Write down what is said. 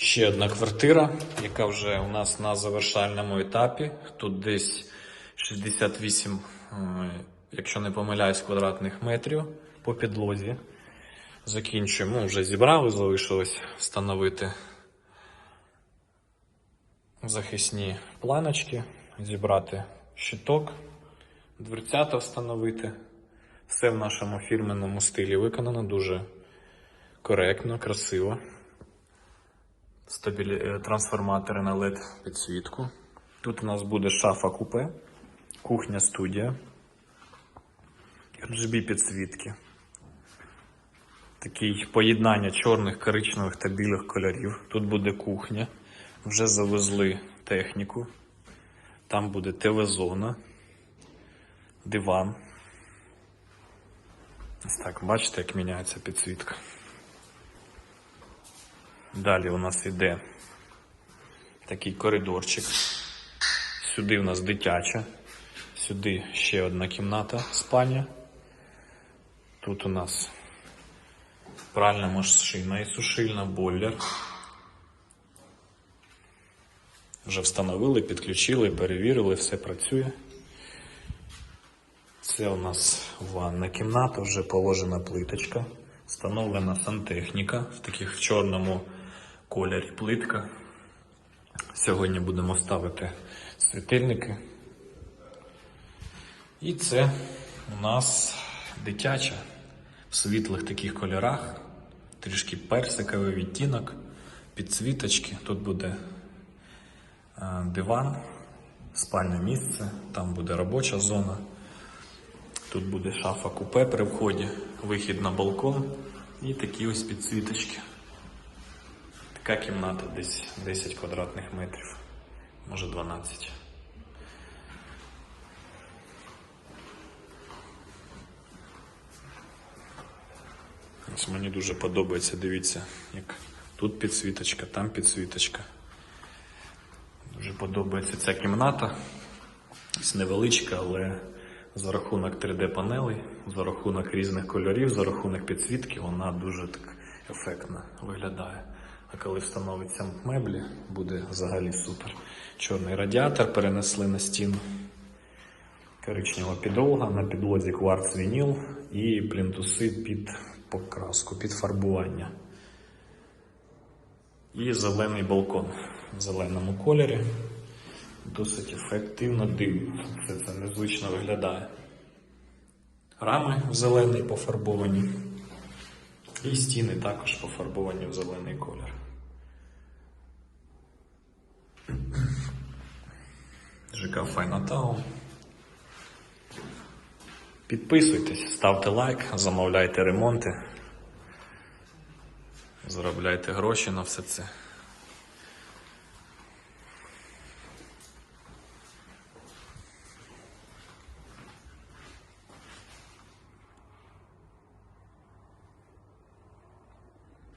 Ще одна квартира, яка вже у нас на завершальному етапі. Тут десь 68, е, якщо не помиляюсь, квадратних метрів по підлозі. Закінчуємо. Ну, вже зібрали, залишилось встановити захисні планочки, зібрати щиток, дверцята встановити. Все в нашому фірменному стилі виконано дуже коректно, красиво. Стабілі... е, Трансформатори на LED підсвітку. Тут у нас буде шафа купе, кухня студія, RGB підсвітки. Такий поєднання чорних, коричневих та білих кольорів. Тут буде кухня. Вже завезли техніку. Там буде ТВ-зона, диван. Ось так, бачите, як міняється підсвітка. Далі у нас йде такий коридорчик. Сюди у нас дитяча. Сюди ще одна кімната спальня. Тут у нас пральна машина і сушильна, бойлер. Вже встановили, підключили, перевірили, все працює. Це у нас ванна кімната, вже положена плиточка, встановлена сантехніка в таких в чорному кольорі плитка. Сьогодні будемо ставити світильники. І це у нас дитяча в світлих таких кольорах, трішки персиковий відтінок, підсвіточки. Тут буде е, диван, спальне місце, там буде робоча зона. Тут буде шафа купе при вході, вихід на балкон і такі ось підсвіточки. Така кімната десь 10 квадратних метрів, може 12. Ось мені дуже подобається, дивіться, як тут підсвіточка, там підсвіточка. Дуже подобається ця кімната. Ось невеличка, але за рахунок 3D-панелей, за рахунок різних кольорів, за рахунок підсвітки, вона дуже так ефектно виглядає. А коли встановиться меблі, буде взагалі супер. Чорний радіатор перенесли на стіну. Коричнева підлога, на підлозі кварц вініл і плінтуси під покраску, під фарбування. І зелений балкон в зеленому кольорі. Досить ефективно дивно. Все це незвично виглядає. Рами в зелений пофарбовані. І стіни також пофарбовані в зелений колір. ЖК Файнатаун. Підписуйтесь, ставте лайк, замовляйте ремонти. Заробляйте гроші на все це.